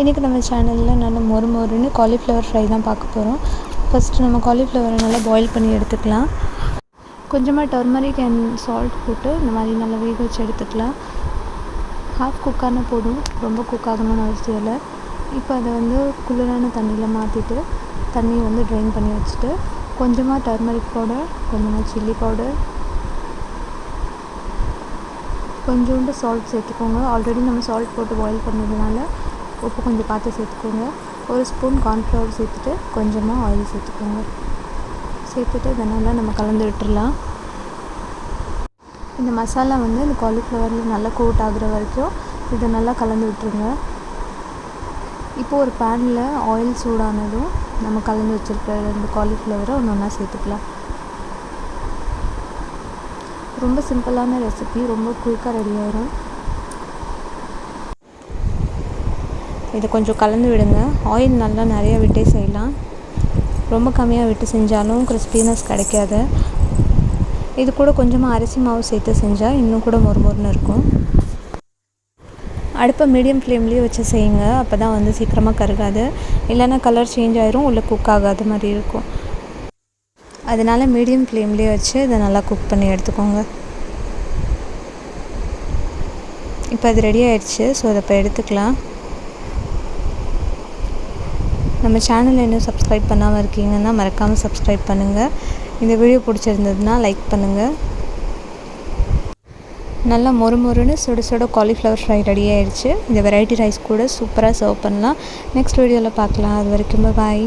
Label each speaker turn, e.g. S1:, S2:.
S1: இன்றைக்கி நம்ம சேனலில் நல்ல மொறு மொறுன்னு காலிஃப்ளவர் ஃப்ரை தான் பார்க்க போகிறோம் ஃபஸ்ட்டு நம்ம காலிஃப்ளவரை நல்லா பாயில் பண்ணி எடுத்துக்கலாம். கொஞ்சமாக டர்மரிக் அண்ட் சால்ட் போட்டு இந்த மாதிரி நல்லா வேக வச்சு எடுத்துக்கலாம். ஹாஃப் குக்கான போதும். ரொம்ப குக் ஆகணும்னு அவசியம் இல்லை. இப்போ அதை வந்து குளிரான தண்ணியில் மாற்றிட்டு தண்ணியை வந்து ட்ரைன் பண்ணி வச்சுட்டு கொஞ்சமாக டர்மரிக் பவுடர் கொஞ்சமாக சில்லி பவுடர் கொஞ்சோண்டு சால்ட் சேர்த்துக்கோங்க. ஆல்ரெடி நம்ம சால்ட் போட்டு பாயில் பண்ணதுனால உப்பு கொஞ்சம் பார்த்து சேர்த்துக்கோங்க. ஒரு ஸ்பூன் கார்ன்ஃப்ளவர் சேர்த்துட்டு கொஞ்சமாக ஆயில் சேர்த்துக்கோங்க. சேர்த்துட்டு இதை நல்லா நம்ம கலந்து விட்டுடலாம் இந்த மசாலா வந்து இந்த காலிஃப்ளவரில் நல்லா கோட் ஆகுற வரைக்கும் இதை நல்லா கலந்து விட்டுருங்க. இப்போது ஒரு பேனில் ஆயில் சூடானதும் நம்ம கலந்து வச்சுருக்க இந்த காலிஃப்ளவரை ஒன்று ஒன்றா சேர்த்துக்கலாம். ரொம்ப சிம்பிளான ரெசிபி ரொம்ப குயிக்காக ரெடி ஆகிடும் இதை கொஞ்சம் கலந்து விடுங்க. ஆயில் நல்லா நிறையா விட்டே செய்யலாம். ரொம்ப கம்மியாக விட்டு செஞ்சாலும் கிறிஸ்பினஸ் கிடைக்காது. இது கூட கொஞ்சமாக அரிசி மாவு சேர்த்து செஞ்சால் இன்னும் கூட மொறு மொறுன்னு இருக்கும். அடுப்பை மீடியம் ஃப்ளேம்லேயே வச்சு செய்யுங்க. அப்போ தான் வந்து சீக்கிரமாக கருகாது. இல்லைன்னா கலர் சேஞ்ச் ஆயிரும். உள்ளே குக் ஆகாத மாதிரி இருக்கும். அதனால் மீடியம் ஃப்ளேம்லேயே வச்சு இதை நல்லா குக் பண்ணி எடுத்துக்கோங்க. இப்போ அது ரெடி ஆயிடுச்சு. ஸோ அதை இப்போ எடுத்துக்கலாம். நம்ம சேனல் இன்னும் சப்ஸ்கிரைப் பண்ணாமல் இருக்கீங்கன்னா மறக்காமல் சப்ஸ்கிரைப் பண்ணுங்கள் இந்த வீடியோ பிடிச்சிருந்ததுன்னா லைக் பண்ணுங்கள் நல்லா மொறு மொறுன்னு சுட சுட காலிஃப்ளவர் ஃப்ரை ரெடி ஆயிடுச்சு இந்த வெரைட்டி ரைஸ் கூட சூப்பராக சர்வ் பண்ணலாம். நெக்ஸ்ட் வீடியோவில் பார்க்கலாம். அது வரைக்கும் பாய்